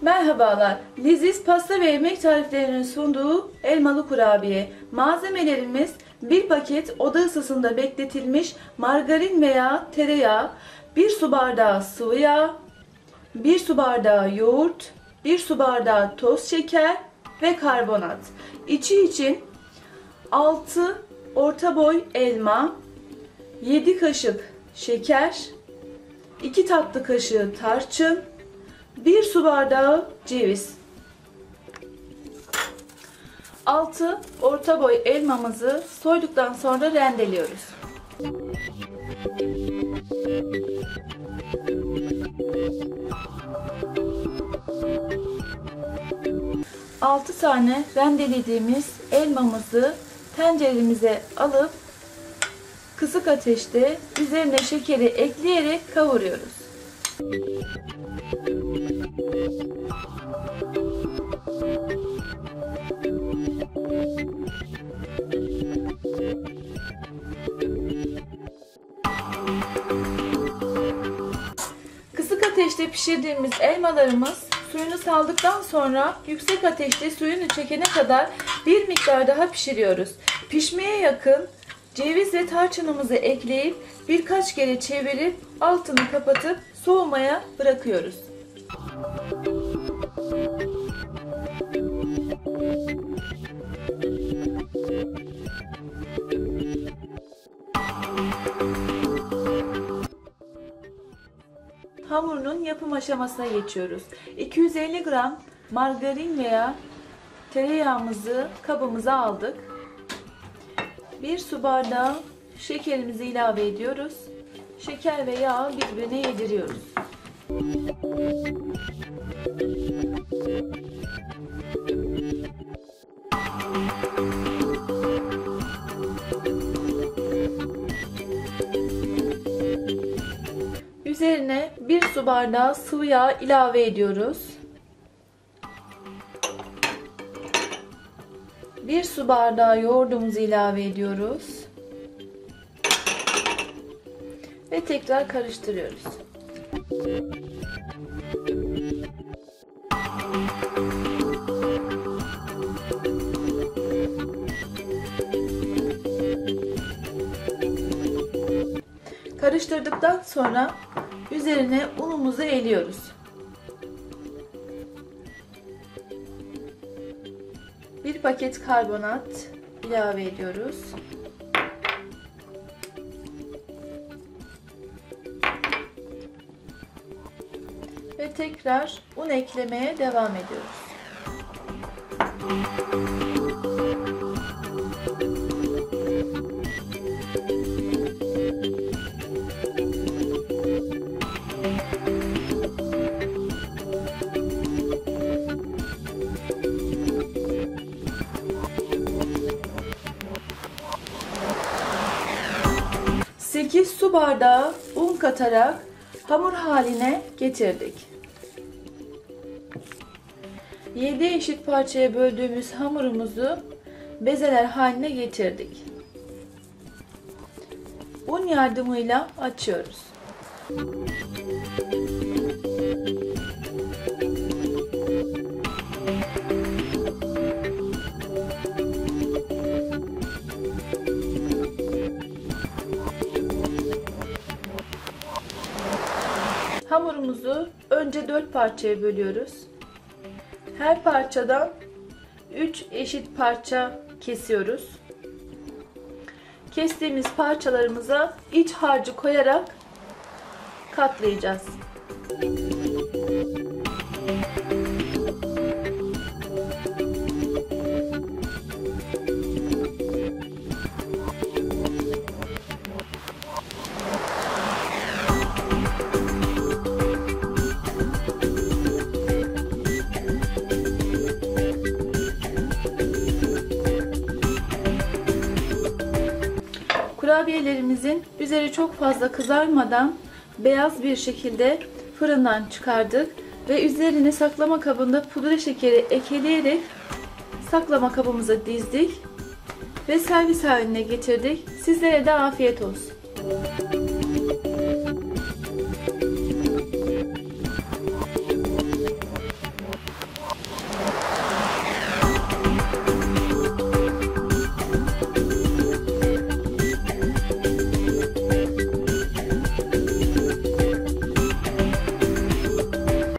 Merhabalar. Leziz pasta ve yemek tariflerinin sunduğu elmalı kurabiye. Malzemelerimiz bir paket oda ısısında bekletilmiş margarin veya tereyağı, 1 su bardağı sıvı yağ, 1 su bardağı yoğurt, 1 su bardağı toz şeker ve karbonat. İçi için 6 orta boy elma, 7 kaşık şeker, 2 tatlı kaşığı tarçın, 1 su bardağı ceviz. 6 orta boy elmamızı soyduktan sonra rendeliyoruz. Altı tane rendelediğimiz elmamızı tenceremize alıp kısık ateşte üzerine şekeri ekleyerek kavuruyoruz. Kısık ateşte pişirdiğimiz elmalarımız suyunu saldıktan sonra yüksek ateşte suyunu çekene kadar bir miktar daha pişiriyoruz. Pişmeye yakın ceviz ve tarçınımızı ekleyip birkaç kere çevirip altını kapatıp soğumaya bırakıyoruz. Hamurun yapım aşamasına geçiyoruz. 250 gram margarin veya tereyağımızı kabımıza aldık. 1 su bardağı şekerimizi ilave ediyoruz. Şeker ve yağı birbirine yediriyoruz. Üzerine 1 su bardağı sıvı yağ ilave ediyoruz. 1 su bardağı yoğurdumuzu ilave ediyoruz. Ve tekrar karıştırıyoruz. Karıştırdıktan sonra üzerine unumuzu eliyoruz. Bir paket karbonat ilave ediyoruz. Ve tekrar un eklemeye devam ediyoruz. Sekiz su bardağı un katarak hamur haline getirdik. 7 eşit parçaya böldüğümüz hamurumuzu bezeler haline getirdik. Un yardımıyla açıyoruz. Hamurumuzu önce 4 parçaya bölüyoruz. Her parçadan 3 eşit parça kesiyoruz. Kestiğimiz parçalarımıza iç harcı koyarak katlayacağız. Kurabiyelerimizin üzeri çok fazla kızarmadan beyaz bir şekilde fırından çıkardık ve üzerine saklama kabında pudra şekeri ekleyerek saklama kabımıza dizdik ve servis haline getirdik. Sizlere de afiyet olsun.